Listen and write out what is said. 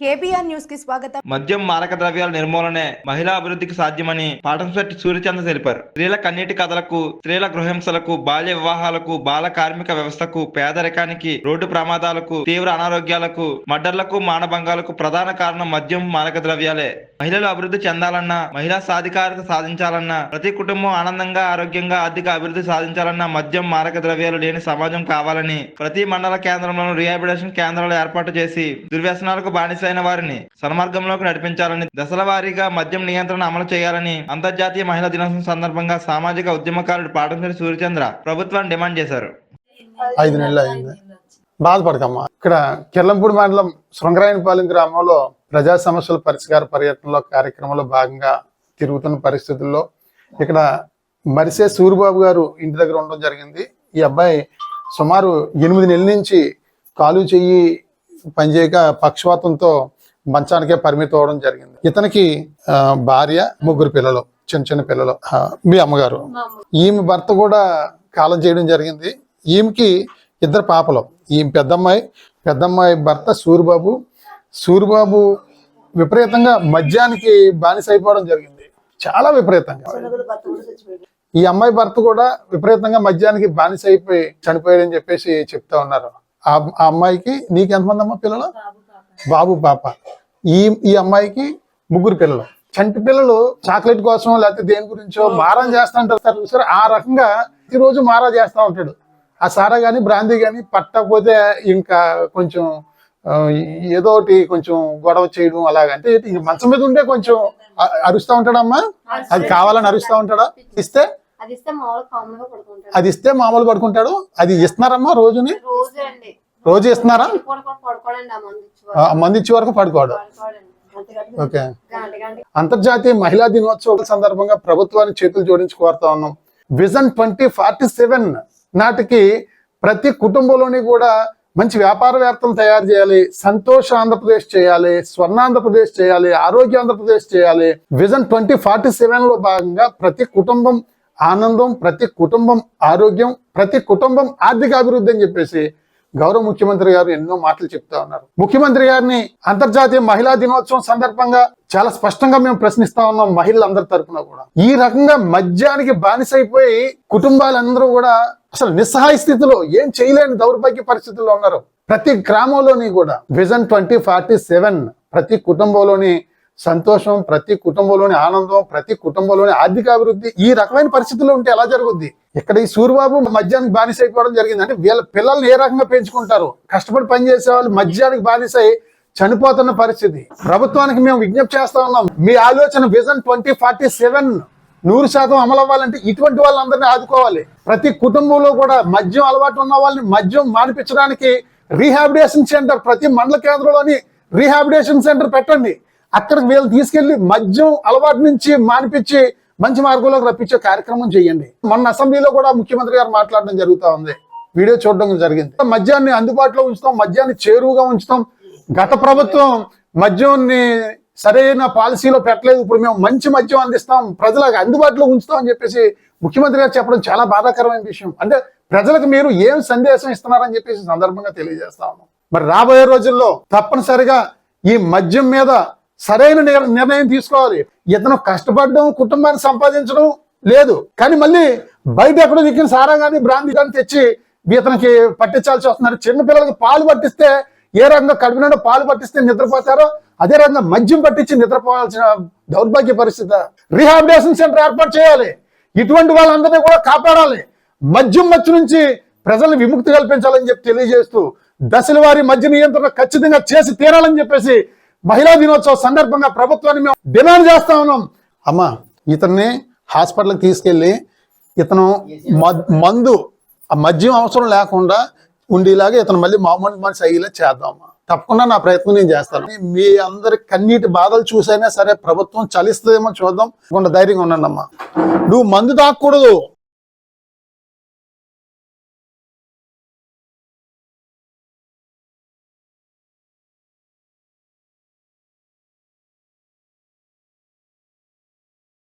KBR న్యూస్కి స్వాగతం. మద్యం మారక ద్రవ్యాల నిర్మూలనే మహిళా అభివృద్ధికి సాధ్యమని పాటంశెట్టి సూర్యచంద్ర తెలిపారు. స్త్రీల కన్నీటి కథలకు స్త్రీల గృహింసలకు బాల్య వివాహాలకు బాల కార్మిక వ్యవస్థకు పేదరికానికి రోడ్డు ప్రమాదాలకు తీవ్ర అనారోగ్యాలకు మర్డర్లకు మానభంగాలకు ప్రధాన కారణం మద్యం మారక ద్రవ్యాలే. మహిళలు అభివృద్ధి చెందాలన్నా మహిళా సాధికారత సాధించాలన్నా ప్రతి కుటుంబం ఆనందంగా ఆరోగ్యంగా ఆర్థిక అభివృద్ధి సాధించాలన్నా మద్యం మారక ద్రవ్యాలు లేని సమాజం కావాలని ప్రతి మండల కేంద్రంలోనూ రిహాబిలిటేషన్ కేంద్రాలు ఏర్పాటు చేసి దుర్వ్యసనాలకు అయిన వారిని సన్మార్గంలోకి నడిపించాలని దశల వారీగా మద్యం నియంత్రణ అమలు చేయాలని అంతర్జాతీయ మహిళా దినోత్సవం సందర్భంగా సామాజిక ఉద్యమకారుడు పాటంశెట్టి సూర్యచంద్ర ప్రభుత్వాన్ని డిమాండ్ చేశారు. ఐదు నెలలు అయింది. బాధపడకమ్మా. ఇక్కడ కిర్లంపూడి మండలం శృంగరాయనపాలెం గ్రామంలో ప్రజా సమస్యల పరిష్కార పర్యటనలో కార్యక్రమంలో భాగంగా తిరుగుతున్న పరిస్థితుల్లో ఇక్కడ మరిసే సూరిబాబు గారు ఇంటి దగ్గర ఉండడం జరిగింది. ఈ అబ్బాయి సుమారు ఎనిమిది నెలల నుంచి కాలు చెయ్యి పనిచేయక పక్షవాతంతో మంచానికే పరిమితం అవడం జరిగింది. ఇతనికి భార్య ముగ్గురు పిల్లలు చిన్న చిన్న పిల్లలు మీ అమ్మగారు. ఈమె భర్త కూడా కాలం చేయడం జరిగింది. ఈమెకి ఇద్దరు పాపలు. ఈమె పెద్దమ్మాయి పెద్దమ్మాయి భర్త సూరిబాబు. సూరిబాబు విపరీతంగా మద్యానికి బానిస అయిపోవడం జరిగింది. చాలా విపరీతంగా. ఈ అమ్మాయి భర్త కూడా విపరీతంగా మద్యానికి బానిస అయిపోయి చనిపోయాడని చెప్పేసి చెప్తా ఉన్నారు. ఆ ఆ అమ్మాయికి నీకు ఎంతమంది అమ్మ పిల్లలు? బాబు పాప. ఈ ఈ అమ్మాయికి ముగ్గురు పిల్లలు. చంటి పిల్లలు చాక్లెట్ కోసం లేకపోతే దేని గురించో మారం చేస్తా ఉంటారు సార్. చూసారు? ఆ రకంగా ప్రతిరోజు మారా చేస్తా ఉంటాడు. ఆ సారా గాని బ్రాందీ గాని పట్టకపోతే ఇంకా కొంచెం ఏదో ఒకటి కొంచెం గొడవ చేయడం అలాగ. అంటే ఇంక మంచం మీద ఉండే కొంచెం అరుస్తా ఉంటాడమ్మా అది కావాలని అరుస్తా ఉంటాడా? ఇస్తే అది ఇస్తే మామూలు పడుకుంటాడు. అది ఇస్తున్నారమ్మా రోజుని? రోజు ఇస్తున్నారా? మంది ఇచ్చి వరకు. పడుకోడు. ఓకే. అంతర్జాతీయ మహిళా దినోత్సవం సందర్భంగా ప్రభుత్వాన్ని చేతులు జోడించి కోరుతా ఉన్నాం. విజన్ ట్వంటీ ఫార్టీ సెవెన్ నాటికి ప్రతి కుటుంబంలోని కూడా మంచి వ్యాపారవేత్తలు తయారు చేయాలి. సంతోష ఆంధ్రప్రదేశ్ చేయాలి. స్వర్ణ ఆంధ్రప్రదేశ్ చేయాలి. ఆరోగ్య ఆంధ్రప్రదేశ్ చేయాలి. విజన్ ట్వంటీ ఫార్టీ సెవెన్లో భాగంగా ప్రతి కుటుంబం ఆనందం ప్రతి కుటుంబం ఆరోగ్యం ప్రతి కుటుంబం ఆర్థిక అభివృద్ధి అని చెప్పేసి గౌరవ ముఖ్యమంత్రి గారు ఎన్నో మాటలు చెప్తా ఉన్నారు. ముఖ్యమంత్రి గారిని అంతర్జాతీయ మహిళా దినోత్సవం సందర్భంగా చాలా స్పష్టంగా మేము ప్రశ్నిస్తా ఉన్నాం మహిళలందరి తరఫున కూడా. ఈ రకంగా మద్యానికి బానిసైపోయి కుటుంబాలందరూ కూడా అసలు నిస్సహాయ స్థితిలో ఏం చేయలేని దౌర్భాగ్య పరిస్థితుల్లో ఉన్నారు. ప్రతి గ్రామంలోని కూడా విజన్ ట్వంటీ ఫార్టీ సెవెన్ ప్రతి కుటుంబంలోని సంతోషం ప్రతి కుటుంబంలోని ఆనందం ప్రతి కుటుంబంలోని ఆర్థిక అభివృద్ధి ఈ రకమైన పరిస్థితుల్లో ఉంటే ఎలా జరుగుద్ది? ఇక్కడ ఈ సూర్యబాబు మద్యానికి బానిస అయిపోవడం జరిగింది. అంటే వీళ్ళ పిల్లల్ని ఏ రకంగా పెంచుకుంటారు? కష్టపడి పనిచేసే వాళ్ళు మద్యానికి బానిసై చనిపోతున్న పరిస్థితి. ప్రభుత్వానికి మేము విజ్ఞప్తి చేస్తా ఉన్నాం. మీ ఆలోచన విజన్ ట్వంటీ ఫార్టీ సెవెన్ నూరు శాతం అమలు అవ్వాలంటే ఇటువంటి వాళ్ళందరినీ ఆదుకోవాలి. ప్రతి కుటుంబంలో కూడా మద్యం అలవాటు ఉన్న వాళ్ళని మద్యం మానిపించడానికి రీహాబిలిటేషన్ సెంటర్ ప్రతి మండల కేంద్రంలోని రీహాబిలిటేషన్ సెంటర్ పెట్టండి. అక్కడికి వీళ్ళు తీసుకెళ్ళి మద్యం అలవాటు నుంచి మానిపించి మంచి మార్గంలోకి రప్పించే కార్యక్రమం చేయండి. మొన్న అసెంబ్లీలో కూడా ముఖ్యమంత్రి గారు మాట్లాడడం జరుగుతా ఉంది. వీడియో చూడడం జరిగింది. మద్యాన్ని అందుబాటులో ఉంచుతాం మద్యాన్ని చేరువుగా ఉంచుతాం. గత ప్రభుత్వం మద్యాన్ని సరైన పాలసీలో పెట్టలేదు. ఇప్పుడు మేము మంచి మద్యం అందిస్తాం ప్రజలకు అందుబాటులో ఉంచుతాం అని చెప్పేసి ముఖ్యమంత్రి గారు చెప్పడం చాలా బాధాకరమైన విషయం. అంటే ప్రజలకు మీరు ఏం సందేశం ఇస్తున్నారని చెప్పేసి సందర్భంగా తెలియజేస్తా ఉన్నాం. మరి రాబోయే రోజుల్లో తప్పనిసరిగా ఈ మద్యం మీద సరైన నిర్ణయం తీసుకోవాలి. ఇతను కష్టపడడం కుటుంబాన్ని సంపాదించడం లేదు. కానీ మళ్ళీ బయట ఎక్కడో దిక్కిన సారా కానీ బ్రాంతి కానీ తెచ్చి ఇతనికి పట్టించాల్సి వస్తున్నారు. చిన్నపిల్లలకి పాలు పట్టిస్తే ఏ రకంగా కడుపు పాలు పట్టిస్తే నిద్రపోతారో అదే రకంగా మద్యం పట్టించి నిద్రపోవాల్సిన దౌర్భాగ్య పరిస్థితి. రీహాబిలేషన్ సెంటర్ ఏర్పాటు చేయాలి. ఇటువంటి వాళ్ళందరినీ కూడా కాపాడాలి. మద్యం మచ్చు నుంచి ప్రజల్ని విముక్తి కల్పించాలని చెప్పి తెలియజేస్తూ దశల వారి మద్య నియంత్రణ ఖచ్చితంగా చేసి తీరాలని చెప్పేసి మహిళా దినోత్సవం సందర్భంగా ప్రభుత్వాన్ని మేము డిమాండ్ చేస్తా ఉన్నాం. అమ్మా ఇతన్ని హాస్పిటల్కి తీసుకెళ్ళి ఇతను మందు ఆ మద్యం అవసరం లేకుండా ఉండేలాగా ఇతను మళ్ళీ మామూలు మనిషి అయ్యేలా చేద్దాం తప్పకుండా నా ప్రయత్నం నేను చేస్తాను. మీ అందరి కన్నీటి బాధలు చూసైనా సరే ప్రభుత్వం చలిస్తుందేమో చూద్దాం. కొంత ధైర్యంగా ఉండండి అమ్మా. నువ్వు మందు తాకూడదు